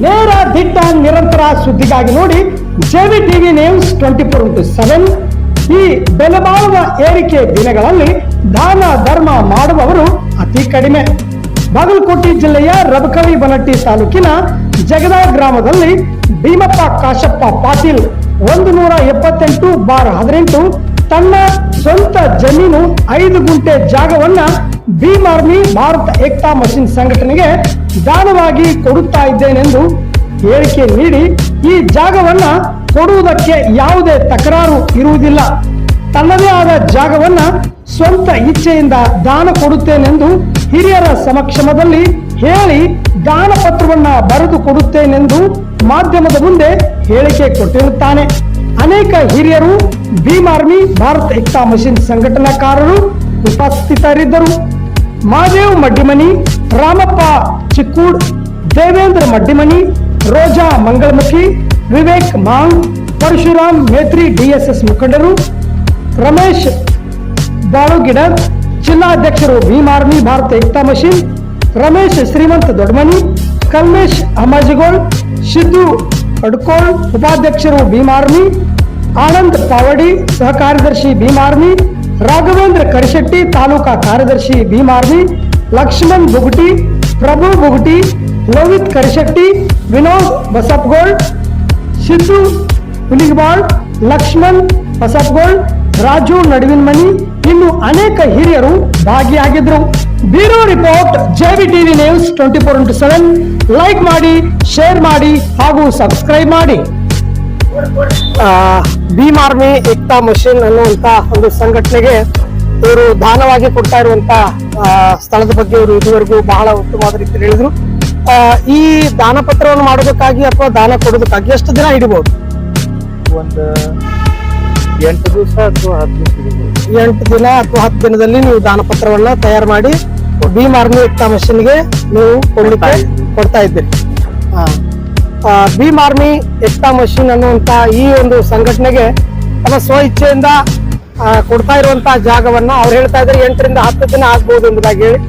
ನೇರ ದಿಟ್ಟ ನಿರಂತರ ಸುದ್ದಿಗಾಗಿ ನೋಡಿ JV TV news twenty four into seven. ಈ ಬೆಲೆ ಬಾಳುವ ಏರಿಕೆ ದಿನಗಳಲ್ಲಿ ದಾನ, ಧರ್ಮ ಮಾಡುವವರು ಅತಿ ಕಡಿಮೆ. ಬಾಗಲಕೋಟೆ ಜಿಲ್ಲೆಯ ರಬಕವಿ ಬನಟ್ಟಿ ತಾಲೂಕಿನ ಜಗದ ಗ್ರಾಮದಲ್ಲಿ ಭೀಮಪ್ಪ ಕಾಶಪ್ಪ ಪಾಟೀಲ್ ಒಂದು ನೂರ ಎಪ್ಪತ್ತೆಂಟು ಬಾರ್ ಹದಿನೆಂಟು ತನ್ನ ಸ್ವಂತ ಜಮೀನು ಐದು ಗುಂಟೆ ಜಾಗವನ್ನ ಭೀಮ್ ಆರ್ಮಿ ಭಾರತ ಏಕ್ತಾ ಮಷಿನ್ ಸಂಘಟನೆಗೆ ದಾನವಾಗಿ ಕೊಡುತ್ತಾ ಇದ್ದೇನೆಂದು ಹೇಳಿಕೆ ನೀಡಿ ಈ ಜಾಗವನ್ನ ಕೊಡುವುದಕ್ಕೆ ಯಾವುದೇ ತಕರಾರು ಇರುವುದಿಲ್ಲ. ತನ್ನದೇ ಆದ ಜಾಗವನ್ನ ಸ್ವಂತ ಇಚ್ಛೆಯಿಂದ ದಾನ ಕೊಡುತ್ತೇನೆಂದು ಹಿರಿಯರ ಸಮಕ್ಷಮದಲ್ಲಿ ಹೇಳಿ ದಾನ ಪತ್ರವನ್ನ ಬರೆದು ಕೊಡುತ್ತೇನೆಂದು ಮಾಧ್ಯಮದ ಮುಂದೆ ಹೇಳಿಕೆ ಕೊಟ್ಟಿರುತ್ತಾನೆ. ಅನೇಕ ಹಿರಿಯರು ಭೀಮ್ ಆರ್ಮಿ ಭಾರತ ಏಕ್ತಾ ಮಷಿನ್ ಸಂಘಟನಾಕಾರರು ಉಪಸ್ಥಿತರಿದ್ದರು. ಮಾದೇವ್ ಮಡ್ಡಿಮನಿ, ರಾಮಪ್ಪ ಚಿಕ್ಕೂಡ್, ದೇವೇಂದ್ರ ಮಡ್ಡಿಮನಿ, ರೋಜಾ ಮಂಗಳಮುಖಿ, ವಿವೇಕ್ ಮಾಂಗ್, ಪರಶುರಾಮ್ ಮೇತ್ರಿ ಡಿಎಸ್ಎಸ್ ಮುಖಂಡರು, ರಮೇಶ್ ಬಾಳುಗಿಡ, ಜಿಲ್ಲಾಧ್ಯಕ್ಷರು ಆರ್ಮಿ, ಭಾರತ ಏಕ್ತಾ ಮಷೀನ್, ರಮೇಶ್ ಶ್ರೀಮಂತ ದೊಡ್ಮನಿ, ಕಲ್ಮೇಶ್ ಅಮಾಜಿಗೋಳ್, ಸಿದ್ದು ಅಡ್ಕೋಳ್ ಉಪಾಧ್ಯಕ್ಷರು ಭೀಮ್ ಆರ್ಮಿ, ಆನಂದ್ ಪಾವಡಿ ಸಹ ಕಾರ್ಯದರ್ಶಿ ಭೀಮ್ ಆರ್ಮಿ ರಾಘವೇಂದ್ರ ಕರಿಶೆಟ್ಟಿ, ತಾಲೂಕಾ ಕಾರ್ಯದರ್ಶಿ ಭೀಮಾರ್ವಿ, ಲಕ್ಷ್ಮಣ್ ಬುಗುಟಿ, ಪ್ರಭು ಬುಗುಟಿ, ಲೋಹಿತ್ ಕರಿಶೆಟ್ಟಿ, ವಿನೋದ್ ಬಸಪ್ಗೋಳ್, ಸಿದ್ದು ಹುಲಿಗಬಾಳ್ ಲಕ್ಷ್ಮಣ್ ಬಸಪ್ಗೋಳ್, ರಾಜು ನಡುವಿನ ಮನಿ ಇನ್ನು ಅನೇಕ ಹಿರಿಯರು ಭಾಗಿಯಾಗಿದ್ರು. Bureau report, JV TV news twenty four into seven. Like ಮಾಡಿ, ಶೇರ್ ಮಾಡಿ ಹಾಗೂ ಸಬ್ಸ್ಕ್ರೈಬ್ ಮಾಡಿ. ಭೀಮ್ ಆರ್ಮಿ ಏಕ್ತಾ ಮಷಿನ್ ಅನ್ನುವಂತ ಒಂದು ಸಂಘಟನೆಗೆ ಇವರು ದಾನವಾಗಿ ಕೊಡ್ತಾ ಇರುವಂತ ಸ್ಥಳದ ಬಗ್ಗೆ ಇವರು ಇದುವರೆಗೂ ಬಹಳ ಉತ್ತಮವಾದ ರೀತಿಯಲ್ಲಿ ಹೇಳಿದ್ರು. ಈ ದಾನ ಪತ್ರವನ್ನು ಮಾಡೋದಕ್ಕಾಗಿ ಅಥವಾ ದಾನ ಕೊಡೋದಕ್ಕಾಗಿ ಎಷ್ಟು ದಿನ ಹಿಡಿಬಹುದು ಒಂದು ಎಂಟು ದಿವಸ ಅಥವಾ ಹತ್ತು ಎಂಟು ದಿನ ಅಥವಾ ಹತ್ತು ದಿನದಲ್ಲಿ ನೀವು ದಾನ ಪತ್ರವನ್ನ ತಯಾರು ಮಾಡಿ ಭೀಮ್ ಆರ್ಮಿ ಏಕ್ತಾ ಮಷಿನ್ಗೆ ನೀವು ಕೊಡ್ಲಿಕ್ಕೆ ಕೊಡ್ತಾ ಇದ್ದೀರಿ. ಹಾ. ಭೀಮ್ ಆರ್ಮಿ ಎಕ್ಸ್ಟಾ ಮಷಿನ್ ಅನ್ನುವಂತ ಈ ಒಂದು ಸಂಘಟನೆಗೆ ತಮ್ಮ ಸ್ವ ಇಚ್ಛೆಯಿಂದ ಕೊಡ್ತಾ ಇರುವಂತಹ ಜಾಗವನ್ನ ಅವ್ರು ಹೇಳ್ತಾ ಇದ್ದಾರೆ ಎಂಟರಿಂದ ಹತ್ತು ದಿನ ಆಗ್ಬಹುದು ಎಂಬುದಾಗಿ ಹೇಳಿ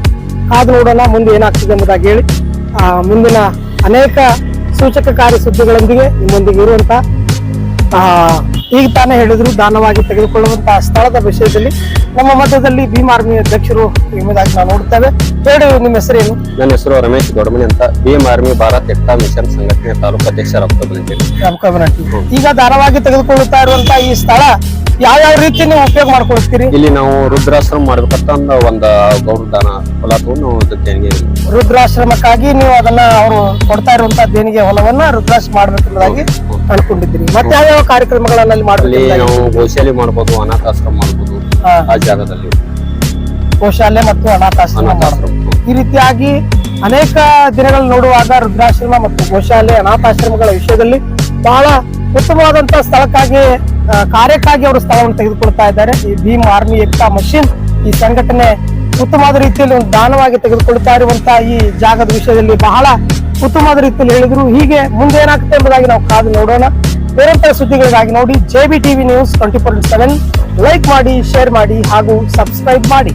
ಕಾದು ನೋಡೋಣ ಮುಂದೆ ಏನಾಗ್ತದೆ ಎಂಬುದಾಗಿ ಹೇಳಿ ಮುಂದಿನ ಅನೇಕ ಸೂಚಕಕಾರಿ ಸುದ್ದಿಗಳೊಂದಿಗೆ ನಿಮ್ಮೊಂದಿಗೆ ಇರುವಂತ ಆ, ಈಗ ತಾನೇ ಹೇಳಿದ್ರು ದಾನವಾಗಿ ತೆಗೆದುಕೊಳ್ಳುವಂತಹ ಸ್ಥಳದ ವಿಷಯದಲ್ಲಿ ನಮ್ಮ ಮಧ್ಯದಲ್ಲಿ ಭೀಮ್ ಆರ್ಮಿ ಅಧ್ಯಕ್ಷರು ನಿಮ್ಮದಾಗಿ ನಾವು ನೋಡುತ್ತೇವೆ. ಹೇಳಿ ನಿಮ್ಮ ಹೆಸರೇನು? ನನ್ನ ಹೆಸರು ರಮೇಶ್ ದೊಡ್ಡಮನಿ ಅಂತ. ಭೀಮ್ ಆರ್ಮಿ ಭಾರತ್ ಎಕ್ತಾ ಮಿಷನ್ ಸಂಘಟನೆ ತಾಲೂಕು ಅಧ್ಯಕ್ಷ ಈಗ ದಾನವಾಗಿ ತೆಗೆದುಕೊಳ್ಳುತ್ತಾ ಇರುವಂತಹ ಈ ಸ್ಥಳ ಯಾವ ಯಾವ ರೀತಿ ನೀವು ಉಪಯೋಗ ಮಾಡ್ಕೊಳ್ತೀರಿ? ಇಲ್ಲಿ ನಾವು ರುದ್ರಾಶ್ರಮ ಮಾಡ್ಬೇಕಂತ ಒಂದು ಒಂದು ಗೌರವ ದಾನ ಹೊಲ ತಗೊಂಡು ದೇಣಿಗೆ ರುದ್ರಾಶ್ರಮಕ್ಕಾಗಿ ನೀವು ಅದನ್ನ ಅವರು ಕೊಡ್ತಾ ಇರುವಂತ ದೇಣಿಗೆ ಹೊಲವನ್ನ ರುದ್ರಾಶ್ರಮ ಮಾಡ್ಬೇಕನ್ನೋದಾಗಿ ಅನ್ಕೊಂಡಿದ್ದೀರಿ. ಮತ್ತೆ ಯಾವ ಯಾವ ಕಾರ್ಯಕ್ರಮಗಳನ್ನ ಅಲ್ಲಿ ನಾವು ಗೋಶಾಲೆ ಮಾಡ್ಬೋದು ಅನಾಥಾಶ್ರಮ ಮಾಡ್ಬೋದು ಆ ಜಾಗದಲ್ಲಿ. ಗೋಶಾಲೆ ಮತ್ತು ಅನಾಥಾಶ್ರಮ ಈ ರೀತಿಯಾಗಿ ಅನೇಕ ದಿನಗಳು ನೋಡುವಾಗ ರುದ್ರಾಶ್ರಮ ಮತ್ತು ಗೋಶಾಲೆ ಅನಾಥಾಶ್ರಮಗಳ ವಿಷಯದಲ್ಲಿ ಬಹಳ ಉತ್ತಮವಾದಂತಹ ಸ್ಥಳಕ್ಕಾಗಿ ಕಾರ್ಯಕ್ಕಾಗಿ ಅವರು ಸ್ಥಳವನ್ನು ತೆಗೆದುಕೊಳ್ತಾ ಇದ್ದಾರೆ. ಈ ಭೀಮ್ ಆರ್ಮಿ ಏಕ್ತಾ ಮಷಿನ್ ಈ ಸಂಘಟನೆ ಉತ್ತಮವಾದ ರೀತಿಯಲ್ಲಿ ಒಂದು ದಾನವಾಗಿ ತೆಗೆದುಕೊಳ್ತಾ ಇರುವಂತಹ ಈ ಜಾಗದ ವಿಷಯದಲ್ಲಿ ಬಹಳ ಉತ್ತಮವಾದ ರೀತಿಯಲ್ಲಿ ಹೇಳಿದ್ರು. ಹೀಗೆ ಮುಂದೆ ಏನಾಗುತ್ತೆ ಎಂಬುದಾಗಿ ನಾವು ಕಾದು ನೋಡೋಣ. ನಿರಂತರ ಸುದ್ದಿಗಳಿಗಾಗಿ ನೋಡಿ J B TV news twenty four seven like ಮಾಡಿ ಶೇರ್ ಮಾಡಿ ಹಾಗೂ ಸಬ್ಸ್ಕ್ರೈಬ್ ಮಾಡಿ.